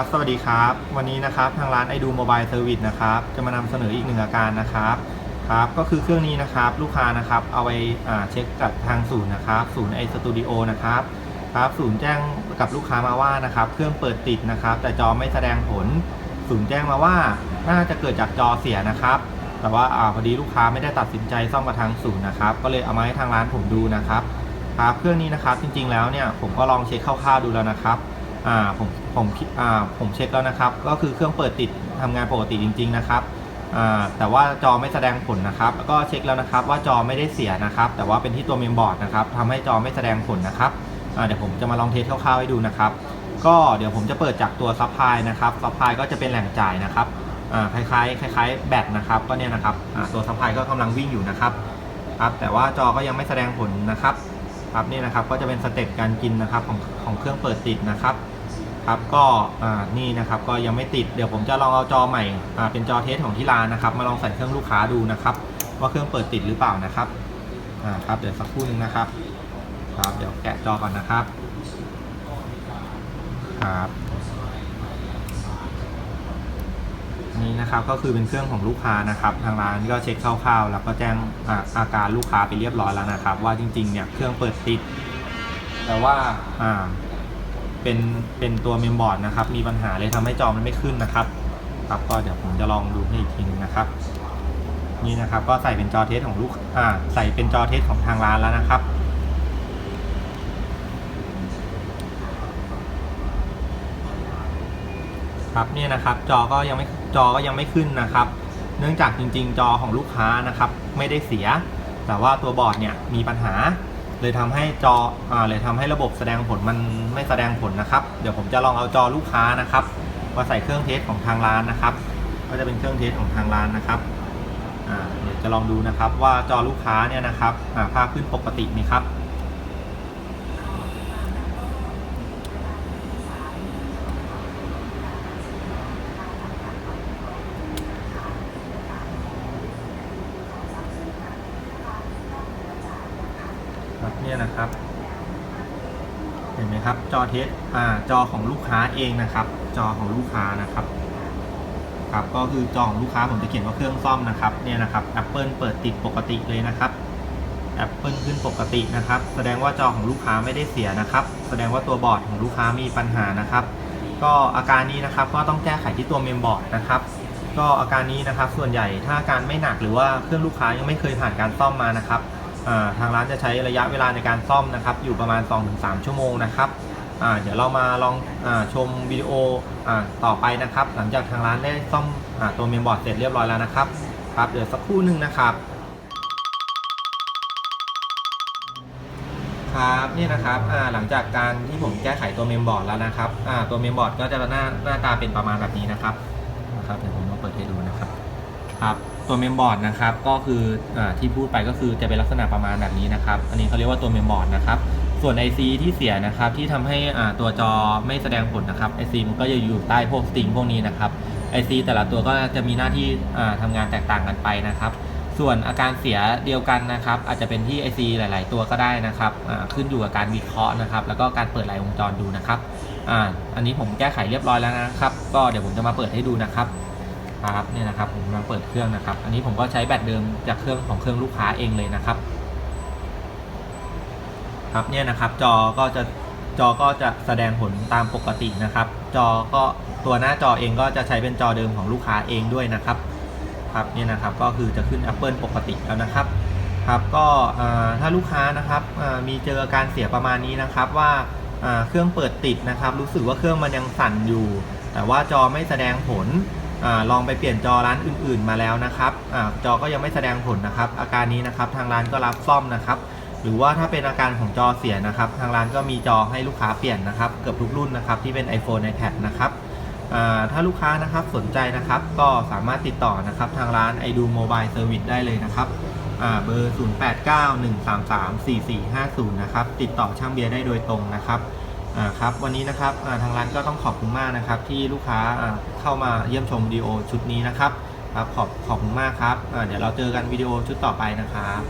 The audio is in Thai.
ับสวัสดีครับ วันนี้นะครับทางร้านไอดูโมบายเซอร์วิสนะครับ จะมานำเสนออีกหนึ่งอาการนะครับ ครับ ก็คือเครื่องนี้นะครับ ลูกค้านะครับเอาไปเช็คกับทางศูนย์นะครับ ศูนย์ไอสตูดิโอนะครับ ครับ ศูนย์แจ้งกับลูกค้ามาว่านะครับ เครื่องเปิดติดนะครับ แต่จอไม่แสดงผล ศูนย์แจ้งมาว่า น่าจะเกิดจากจอเสียนะครับ แต่ว่าอาพอดีลูกค้าไม่ได้ตัดสินใจซ่อมกับทางศูนย์นะครับ ก็เลยเอามาให้ทางร้านผมดูนะครับ ครับ เครื่องนี้นะครับ จริง ๆ แล้วเนี่ย ผมก็ลองเช็คคร่าวๆดูแล้วนะครับ อ่าผมผมอ่าผมเช็คแล้วนะครับ ก็คือเครื่องเปิดติดทำงานปกติจริง ๆ นะครับอ่าแต่ว่าจอไม่แสดงผลนะครับแล้วก็เช็คแล้วนะครับ ว่าจอไม่ได้เสียนะครับ แต่ว่าเป็นที่ตัวเมมบอร์ดนะครับทำให้จอไม่แสดงผลนะครับอ่าเดี๋ยวผมจะมาลองเทสคร่าวๆให้ดูนะครับ ก็เดี๋ยวผมจะเปิดจากตัวซัพพลายนะครับซัพพลายก็จะเป็นแหล่งจ่ายนะครับอ่าคล้ายๆคล้ายๆแบตนะครับก็เนี่ยนะครับอ่าตัวซัพพลายก็กำลังวิ่งอยู่นะครับครับแต่ว่าจอก็ยังไม่แสดงผลนะครับ ครับนี่นะครับก็จะเป็นสเต็ปการกินนะครับของของเครื่องเปิดติดนะครับครับก็อ่านี่นะครับก็ยังไม่ติดเดี๋ยวผมจะลองเอาจอใหม่อ่าเป็นจอเทสของที่ร้านนะครับ มาลองใส่เครื่องลูกค้าดูนะครับ ว่าเครื่องเปิดติดหรือเปล่านะครับอ่าครับเดี๋ยวสักครู่นึงนะครับ ครับเดี๋ยวแกะจอก่อนนะครับครับ นะครับก็คือเป็นเครื่องของลูกค้านะครับทางร้านก็เช็คคร่าวๆ แล้วก็แจ้งอาอาการลูกค้าไปเรียบร้อยแล้วนะครับ ว่าจริงๆเนี่ยเครื่องเปิดติด แต่ว่าอ่าเป็นเป็นตัวเมมบอร์ดนะครับ มีปัญหาเลยทำให้จอมันไม่ขึ้นนะครับ ครับก็เดี๋ยวผมจะลองดูให้อีกทีนึงนะครับ นี่นะครับก็ใส่เป็นจอเทสของลูกอ่าใส่เป็นจอเทสของทางร้านแล้วนะครับ ครับเนี่ยนะครับจอก็ยังไม่จอก็ยังไม่ขึ้นนะครับ เนื่องจากจริง ๆ จอของลูกค้านะครับไม่ได้เสีย แต่ว่าตัวบอร์ดเนี่ยมีปัญหา เลยทำให้จออ่าเลยทำให้ระบบแสดงผลมันไม่แสดงผลนะครับ เดี๋ยวผมจะลองเอาจอลูกค้านะครับมาใส่เครื่องเทสของทางร้านนะครับ ก็จะเป็นเครื่องเทสของทางร้านนะครับอ่าเดี๋ยวจะลองดูนะครับว่าจอลูกค้าเนี่ยนะครับอ่าภาพขึ้นปกติไหมครับ เนี่ยนะครับ เห็นไหมครับ จอเทสอ่าจอของลูกค้าเองนะครับ จอของลูกค้านะครับครับก็คือจอของลูกค้าผมจะเขียนว่าเครื่องซ่อมนะครับเนี่ยนะครับ Apple เปิดติดปกติเลยนะครับ Apple ขึ้นปกตินะครับ แสดงว่าจอของลูกค้าไม่ได้เสียนะครับ แสดงว่าตัวบอร์ดของลูกค้ามีปัญหานะครับ ก็อาการนี้นะครับก็ต้องแก้ไขที่ตัวเมมบอร์ดนะครับก็อาการนี้นะครับส่วนใหญ่ถ้าอาการไม่หนักหรือว่าเครื่องลูกค้ายังไม่เคยผ่านการซ่อมมานะครับ ทางร้านจะใช้ระยะเวลาในการซ่อมนะครับ อยู่ประมาณ 2-3 ชั่วโมงนะครับเดี๋ยวเรามาลองอชมวิดีโออต่อไปนะครับ หลังจากทางร้านได้ซ่อมอตัวเมมบอร์ดเสร็จเรียบร้อยแล้วนะครับครับเดี๋ยวสักครู่หนึ่งนะครับครับนี่นะครับหลังจากการที่ผมแก้ไขตัวเมมบอร์ดแล้วนะครับตัวเมมบอร์ดก็จะหน้าหน้าตาเป็นประมาณแบบนี้นะครับนะครับเดี๋ยวผมมาเปิดให้ดูนะครับครับ ตัวเมมบอร์ดนะครับก็คืออที่พูดไปก็คือจะเป็นลักษณะประมาณแบบนี้นะครับ อันนี้เขาเรียกว่าตัวเมมบอร์ดนะครับส่วน IC ที่เสียนะครับที่ทำให้ตัวจอไม่แสดงผลนะครับ IC มันก็จะอยู่ใต้พวกสติงพวกนี้นะครับ IC แต่ละตัวก็จะมีหน้าที่อ่าทำงานแตกต่างกันไปนะครับ ส่วนอาการเสียเดียวกันนะครับ อาจจะเป็นที่ IC หลาย ๆ ตัวก็ได้นะครับขึ้นอยู่กับการวิเคราะห์นะครับ แล้วก็การเปิดหลายวงจรดูนะครับออันนี้ผมแก้ไขเรียบร้อยแล้วนะครับ ก็เดี๋ยวผมจะมาเปิดให้ดูนะครับ ครับเนี่ยนะครับผมกำลังเปิดเครื่องนะครับ อันนี้ผมก็ใช้แบตเดิมจากเครื่องของเครื่องลูกค้าเองเลยนะครับ ครับเนี่ยนะครับจอก็จะจอก็จะแสดงผลตามปกตินะครับ จอก็ตัวหน้าจอเองก็จะใช้เป็นจอเดิมของลูกค้าเองด้วยนะครับ ครับเนี่ยนะครับก็คือจะขึ้น Apple ปกติแล้วนะครับ ครับก็อ่าถ้าลูกค้านะครับมีเจออาการเสียประมาณนี้นะครับว่าเครื่องเปิดติดนะครับ รู้สึกว่าเครื่องมันยังสั่นอยู่ แต่ว่าจอไม่แสดงผล อลองไปเปลี่ยนจอร้านอื่น ๆ มาแล้วนะครับอจอก็ยังไม่แสดงผลนะครับ อาการนี้นะครับทางร้านก็รับซ่อมนะครับ หรือว่าถ้าเป็นอาการของจอเสียนะครับ ทางร้านก็มีจอให้ลูกค้าเปลี่ยนนะครับเกือบทุกรุ่นนะครับที่เป็น iPhone iPad นะครับถ้าลูกค้านะครับสนใจนะครับก็สามารถติดต่อนะครับทางร้าน i d o Mobile Service ได้เลยนะครับเบอร์ 0891334450 นะครับ ติดต่อช่างเบียร์ได้โดยตรงนะครับ ครับวันนี้นะครับทางร้านก็ต้องขอบคุณมากนะครับ ที่ลูกค้าเข้ามาเยี่ยมชมวิดีโอชุดนี้นะครับครับขอบขอบคุณมากครับเดี๋ยวเราเจอกันวิดีโอชุดต่อไปนะครับ